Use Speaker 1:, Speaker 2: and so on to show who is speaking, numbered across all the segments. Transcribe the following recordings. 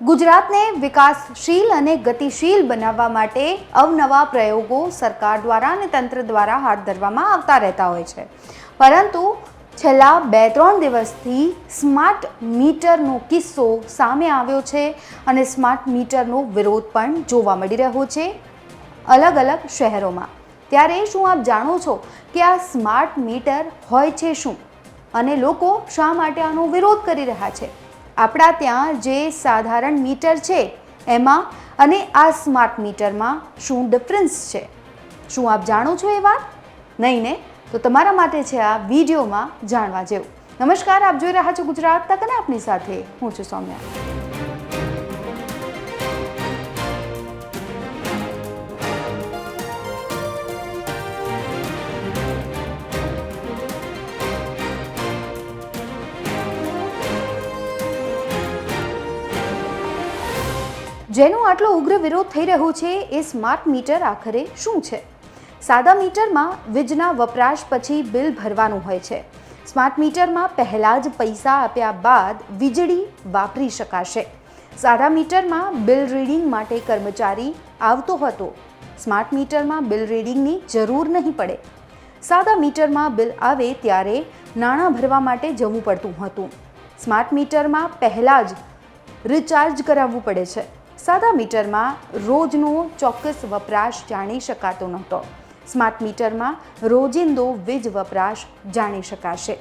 Speaker 1: ગુજરાતને વિકાસશીલ અને ગતિશીલ બનાવવા માટે અવનવા પ્રયોગો સરકાર દ્વારા અને તંત્ર દ્વારા હાથ ધરવામાં આવતા રહેતા હોય છે. પરંતુ છેલ્લા બે ત્રણ દિવસથી સ્માર્ટ મીટરનો કિસ્સો સામે આવ્યો છે અને સ્માર્ટ મીટરનો વિરોધ પણ જોવા મળી રહ્યો છે અલગ અલગ શહેરોમાં. ત્યારે શું આપ જાણો છો કે આ સ્માર્ટ મીટર હોય છે શું? અને લોકો શા માટે આનો વિરોધ કરી રહ્યા છે? આપણા ત્યાં જે સાધારણ મીટર છે, એમાં અને આ સ્માર્ટ મીટરમાં શું ડિફરન્સ છે? શું આપ જાણો છો એ વાત? નહીં ને? તો તમારા માટે છે આ વિડીયોમાં જાણવા જેવું. નમસ્કાર, આપ જોઈ રહ્યા છો ગુજરાત તક અને આપની સાથે હું છું સૌમ્યા. જેનો આટલો ઉગ્ર વિરોધ થઈ રહ્યો છે એ સ્માર્ટ મીટર આખરે શું છે? સાદા મીટરમાં વીજના વપરાશ પછી બિલ ભરવાનું હોય છે. સ્માર્ટ મીટરમાં પહેલાં જ પૈસા આપ્યા બાદ વીજળી વાપરી શકાશે. સાદા મીટરમાં બિલ રીડિંગ માટે કર્મચારી આવતો હતો. સ્માર્ટ મીટરમાં બિલ રીડિંગની જરૂર નહીં પડે. સાદા મીટરમાં બિલ આવે ત્યારે નાણાં ભરવા માટે જવું પડતું હતું. સ્માર્ટ મીટરમાં પહેલાં જ રિચાર્જ કરાવવું પડે છે. સાદા મીટરમાં રોજનો ચોક્કસ વપરાશ જાણી શકાતો નહોતો. સ્માર્ટ મીટરમાં રોજિંદો વીજ વપરાશ જાણી શકાશે.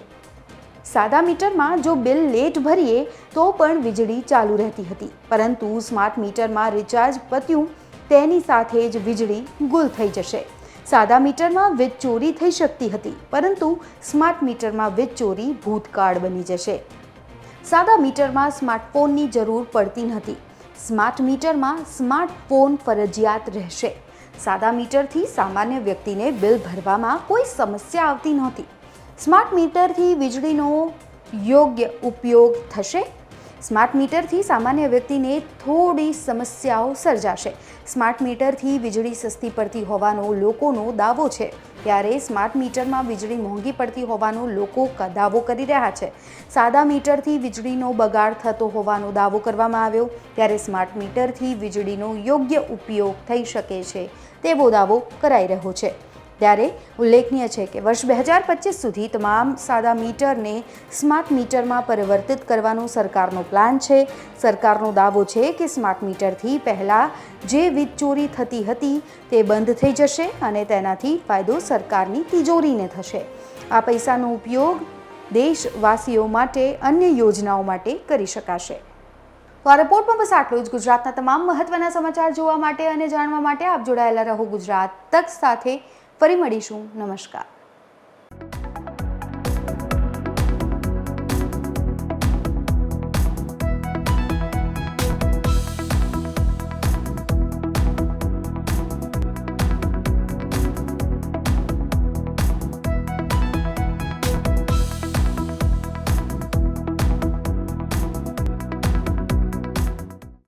Speaker 1: સાદા મીટરમાં જો બિલ લેટ ભરીએ, તો પણ વીજળી ચાલુ રહેતી હતી. પરંતુ સ્માર્ટ મીટરમાં રિચાર્જ પત્યું, તેની સાથે જ વીજળી ગુલ થઈ જશે. સાદા મીટરમાં વીજ ચોરી થઈ શકતી હતી, પરંતુ સ્માર્ટ મીટરમાં વીજ ચોરી ભૂતકાળ બની જશે. સાદા મીટરમાં સ્માર્ટફોનની જરૂર પડતી નથી સ્માર્ટ મીટરમાં સ્માર્ટફોન ફરજિયાત રહેશે. સાદા મીટરથી સામાન્ય વ્યક્તિને બિલ ભરવામાં કોઈ સમસ્યા આવતી નહોતી. સ્માર્ટ મીટરથી વીજળીનો યોગ્ય ઉપયોગ થશે. સ્માર્ટ મીટરથી સામાન્ય વ્યક્તિને થોડી સમસ્યાઓ સર્જાશે. સ્માર્ટ મીટરથી વીજળી સસ્તી પડતી હોવાનો લોકોનો દાવો છે. ત્યારે સ્માર્ટ મીટરમાં વીજળી મોંઘી પડતી હોવાનો લોકો દાવો કરી રહ્યા છે. સાદા મીટરથી વીજળીનો બગાડ થતો હોવાનો દાવો કરવામાં આવ્યો. ત્યારે સ્માર્ટ મીટરથી વીજળીનો યોગ્ય ઉપયોગ થઈ શકે છે તેવો દાવો કરાઈ રહ્યો છે. ત્યારે ઉલ્લેખનીય છે કે વર્ષ બે હજાર પચીસ સુધી તમામ સાદા મીટરને સ્માર્ટ મીટરમાં પરિવર્તિત કરવાનો સરકારનો પ્લાન છે. સરકારનો દાવો છે કે સ્માર્ટ મીટરથી પહેલાં જે વીજ ચોરી થતી હતી તે બંધ થઈ જશે અને તેનાથી ફાયદો સરકારની તિજોરીને થશે. આ પૈસાનો ઉપયોગ દેશવાસીઓ માટે અન્ય યોજનાઓ માટે કરી શકાશે. તો આ રિપોર્ટમાં બસ આટલું જ. ગુજરાતના તમામ મહત્વના સમાચાર જોવા માટે અને જાણવા માટે આપ જોડાયેલા રહો ગુજરાત તક સાથે. ફરી મળીશું. નમસ્કાર.